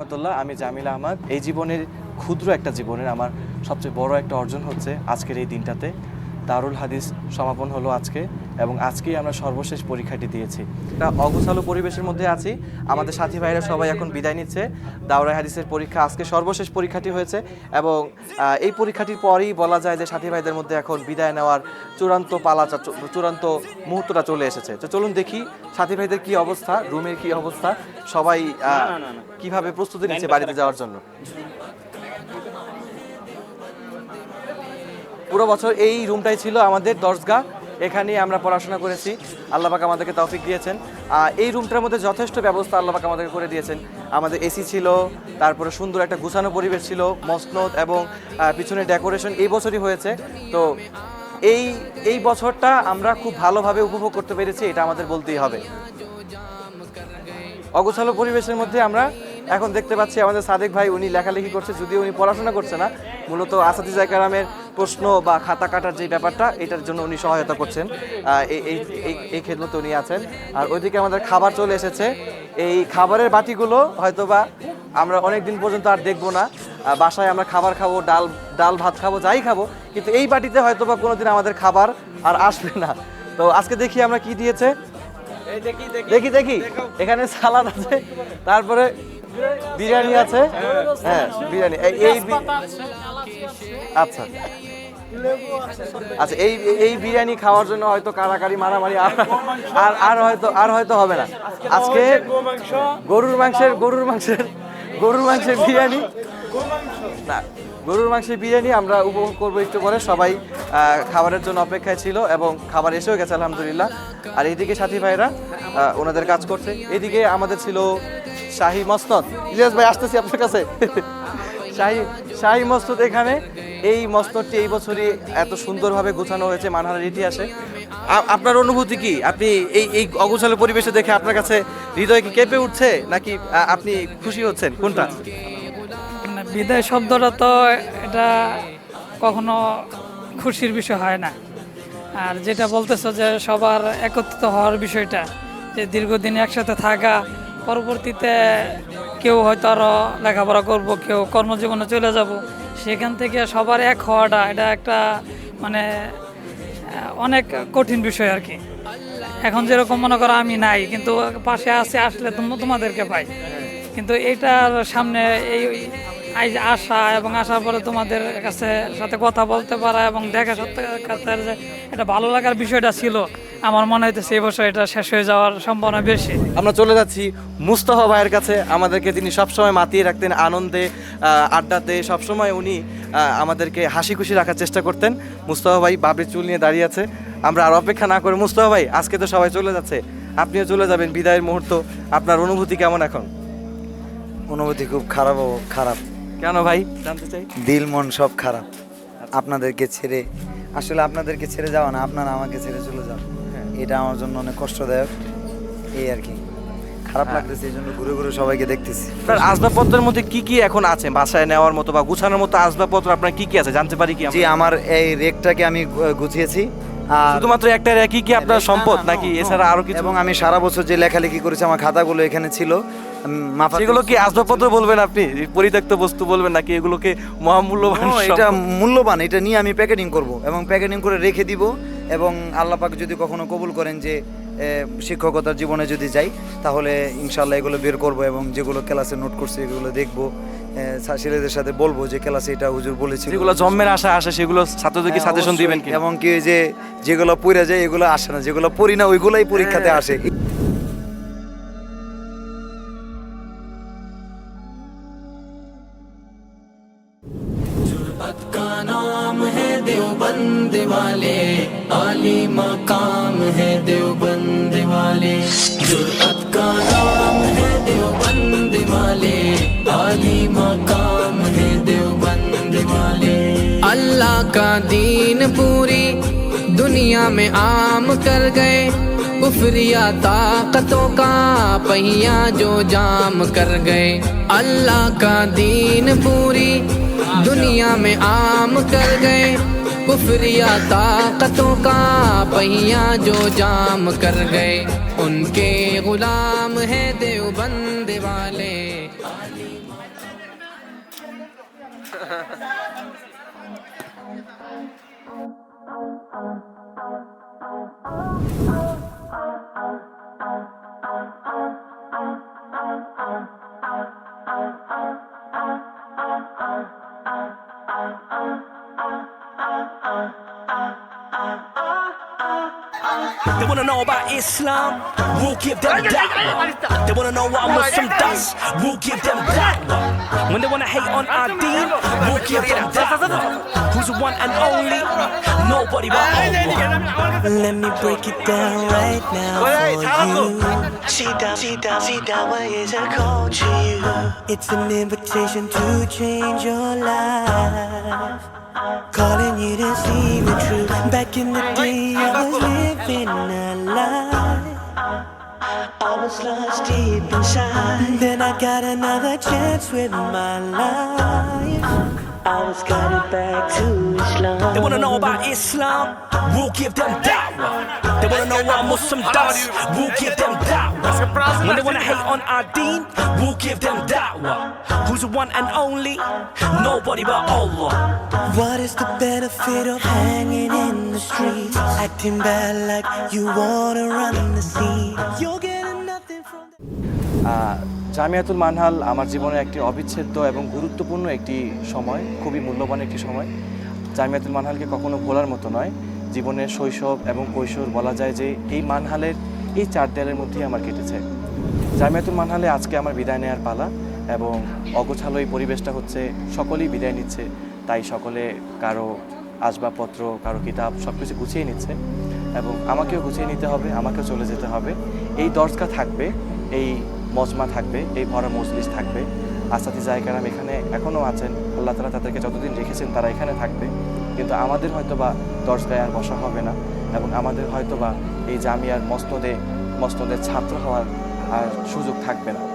রহমতুল্লাহ, আমি জামিল আহমদ। এই জীবনের ক্ষুদ্র একটা জীবনের আমার সবচেয়ে বড় একটা অর্জন হচ্ছে আজকের এই দিনটাতে। দারুল হাদিস সমাপন হলো আজকে এবং আজকেই আমরা সর্বশেষ পরীক্ষাটি দিয়েছি। একটা অগোছালো পরিবেশের মধ্যে আছি। আমাদের সাথী ভাইরা সবাই এখন বিদায় নিচ্ছে। দাওরাই হাদিসের পরীক্ষা আজকে সর্বশেষ পরীক্ষাটি হয়েছে এবং এই পরীক্ষাটির পরেই বলা যায় যে সাথী ভাইদের মধ্যে এখন বিদায় নেওয়ার চূড়ান্ত পালা চা- চূড়ান্ত মুহূর্তটা চলে এসেছে। তো চলুন দেখি সাথী ভাইদের কি অবস্থা রুমের কি অবস্থা? সবাই কীভাবে প্রস্তুতি নিচ্ছে বাড়িতে যাওয়ার জন্য? পুরো বছর এই রুমটাই ছিল আমাদের দর্শগা এখানেই আমরা পড়াশোনা করেছি। আল্লাপাক আমাদেরকে তৌফিক দিয়েছেন। এই রুমটার মধ্যে যথেষ্ট ব্যবস্থা আল্লাপাক আমাদেরকে করে দিয়েছেন। আমাদের এসি ছিল, তারপরে সুন্দর একটা গুছানো পরিবেশ ছিল, মসনদ এবং পিছনে ডেকোরেশন এই বছরই হয়েছে। তো এই এই বছরটা আমরা খুব ভালোভাবে উপভোগ করতে পেরেছি, এটা আমাদের বলতেই হবে। অগোছালো পরিবেশের মধ্যে আমরা এখন দেখতে পাচ্ছি আমাদের সাদেক ভাই, উনি লেখালেখি করছে, যদিও উনি পড়াশোনা করছে না। মূলত আসাদিজা কারামের প্রশ্ন বা খাতা কাটার যে ব্যাপারটা এটার জন্য উনি সহায়তা করছেন। এই এই এই- এই খেদমতে উনি আছেন। আর ওইদিকে আমাদের খাবার চলে এসেছে। এই খাবারের বাটিগুলো হয়তোবা আমরা অনেক দিন পর্যন্ত আর দেখব না। বাসায় আমরা খাবার খাব ডাল ডাল ভাত খাব যাই খাব। কিন্তু এই বাটিতে হয়তো বা কোনোদিন আমাদের খাবার আর আসবে না। তো আজকে দেখি আমরা কি দিয়েছে। দেখি দেখি। এখানে সালাদ আছে তারপরে বিরিয়ানি আছে। হ্যাঁ। বিরিয়ানি। এই- আচ্ছা। আচ্ছা এই এই বিরিয়ানি খাওয়ার জন্য হয়তো কারাকারি, মারামারি, আর আর হয়তো আর হয়তো হবে না। আজকে গরুর মাংসের গরুর মাংসের গরুর মাংসের বিরিয়ানি। না, গরুর মাংসের বিরিয়ানি আমরা উপভোগ করব একটু পরে। সবাই খাবারের জন্য অপেক্ষায় ছিল এবং খাবার এসেও গেছে, আলহামদুলিল্লাহ। আর এইদিকে সাথী ভাইরা ওনাদের কাজ করছে। এদিকে আমাদের ছিল শাহী মসনদ ইলিয়াস ভাই, আসতেছি আপনার কাছে। শাহী শাহী মসনদ এখানে। এই মসনদটি এই বছরই এত সুন্দরভাবে গোছানো হয়েছে মানহারের ইতিহাসে। আপনার অনুভূতি কি? আপনি এই এই অগোছালো পরিবেশে দেখে আপনার কাছে হৃদয় কি কেঁপে উঠছে, নাকি আপনি খুশি হচ্ছেন? কোনটা? বিদায় শব্দটা তো এটা কখনো খুশির বিষয় হয় না। আর যেটা বলতেছো যে সবার একত্রিত হওয়ার বিষয়টা, যে দীর্ঘদিন একসাথে থাকা, পরবর্তীতে কেউ হয়তো আরও লেখাপড়া করব, কেউ কর্মজীবনে চলে যাব, সেখান থেকে সবার এক হওয়াটা এটা একটা মানে অনেক কঠিন বিষয় আর কি। এখন যেরকম মনে করো আমি নাই, কিন্তু পাশে আসে আসলে তোম- তোমাদেরকে পাই। কিন্তু এটার সামনে এই আসা এবং আসার পরে তোমাদের কাছে সাথে কথা বলতে পারা এবং দেখা সাক্ষাৎকার যে এটা ভালো লাগার বিষয়টা ছিল আমার মনে হইতেছে এই বছর এটা শেষ হয়ে যাওয়ার সম্ভাবনা বেশি। আমরা চলে যাচ্ছি মুস্তফা ভাইয়ের কাছে। আমাদেরকে তিনি সবসময় মাতিয়ে রাখতেন আনন্দে আড্ডাতে। সবসময় উনি আমাদেরকে হাসি খুশি রাখার চেষ্টা করতেন। মুস্তফা ভাই বাবরি চুল নিয়ে দাঁড়িয়ে আছে। আমরা আর অপেক্ষা না করে মুস্তফা ভাই আজকে তো সবাই চলে যাচ্ছে। আপনিও চলে যাবেন বিদায়ের মুহূর্ত। আপনার অনুভূতি কেমন এখন? অনুভূতি খুব খারাপ ও খারাপ। কেন ভাই? জানতে চাই। দিল মন সব খারাপ। আপনাদেরকে ছেড়ে আসলে আপনাদেরকে ছেড়ে যাওয়া না আপনারা আমাকে ছেড়ে চলে যান। এটা আমার জন্য অনেক কষ্টদায়ক। এই আর কি। খারাপ লাগতেছে এই জন্য ঘুরে ঘুরে সবাইকে দেখতেছি। আপনার আসবাবপত্রের মধ্যে কি কি এখন আছে? বাসায় নেওয়ার মতো বা গুছানোর মতো আসবাবপত্র আপনার কি কি আছে? জানতে পারি কি জি আমার এই রেকটাকে আমি গুছিয়েছি। আর শুধুমাত্র একটা একই কি আপনার সম্পদ নাকি এছাড়া আরও কিছু? এবং আমি সারা বছর যে লেখালেখি করেছি আমার খাতাগুলো এখানে ছিল। মাফা সেগুলো কি আসবাবপত্র বলবেন আপনি? পরিত্যক্ত বস্তু বলবেন নাকি? এগুলোকে মহামূল্যবান এটা মূল্যবান এটা নিয়ে আমি প্যাকেটিং করব এবং প্যাকেটিং করে রেখে দিব। এবং আল্লাপাক যদি কখনো কবুল করেন যে শিক্ষকতার জীবনে যদি যাই তাহলে ইনশাল্লাহ এগুলো বের করব এবং যেগুলো ক্লাসে নোট করছে এগুলো দেখব। ছেলেদের সাথে বলব যে ক্লাসে এটা হুজুর বলেছে যেগুলো জন্মের আশা আসে সেগুলো ছাত্রদেরকে হ্যাঁ, সাজেশন দিবেন কি এবং কি যে যেগুলো পড়ে যায় এগুলো আসে না যেগুলো পড়ি না ওইগুলোই পরীক্ষাতে হ্যাঁ। का नाम है देवबंद वाले। आली मकाम है देवबंद वाले। जुर्अत का नाम है देवबंद वाले। आली मकाम है देवबंद वाले। अल्लाह का दीन पूरी दुनिया में आम कर गए। कुफरिया ताकतों का पहिया जो जाम कर गए। अल्लाह का दीन पूरी दुनिया में आम कर गए। कुफरिया ताकतों का पहिया जो जाम कर गए। उनके गुलाम है देवबंद वाले। uh. They wanna know about Islam, we'll give them that. They wanna know what a Muslim does, we'll give them that. When they wanna hate on our deen, we'll give them that. Who's the one and only? Nobody but Allah. Let me break it down right now for you. Sita, Sita, Sita, is a call to you. It's an invitation to change your life. Calling you to see the truth. Back in the day, I was living a lie. I was lost deep inside. Then I got another chance with my life. I was guided back to Islam. They wanna know about Islam, we'll give them da'wah. They wanna know what a Muslim does, we'll give them da'wah. When they wanna hate on our deen, we'll give them da'wah. Who's the one and only? Nobody but Allah. What is the benefit of hanging in the streets? Acting bad like you wanna run the scene. You're getting nothing from the আহ, জামিয়াতুল মানহাল আমার জীবনের একটি অবিচ্ছেদ্য এবং গুরুত্বপূর্ণ একটি সময়, খুবই মূল্যবান একটি সময়। জামিয়াতুল মানহালকে কখনো ভোলার মতো নয়। জীবনের শৈশব এবং কৈশোর বলা যায় যে এই মানহালের এই চার দেয়ালের মধ্যেই আমার কেটেছে। জামিয়াতুল মানহালে আজকে আমার বিদায় নেওয়ার পালা এবং অগোছালো এই পরিবেশটা হচ্ছে সকলেই বিদায় নিচ্ছে, তাই সকলে কারও আসবাবপত্র, কারও কিতাব সব কিছু গুছিয়ে নিচ্ছে এবং আমাকেও গুছিয়ে নিতে হবে, আমাকেও চলে যেতে হবে। এই দরজা থাকবে, এই মজমা থাকবে, এই ভরা মজলিস থাকবে। আসাতি জায়গারাম এখানে এখনও আছেন। আল্লাহ তালা তাদেরকে যতদিন রেখেছেন তারা এখানে থাকবে। কিন্তু আমাদের হয়তো বা দরজগায় আর বসা হবে না এবং আমাদের হয়তো বা এই জামিয়ার মস্তদে, মস্তদের ছাত্র হওয়ার আর সুযোগ থাকবে না।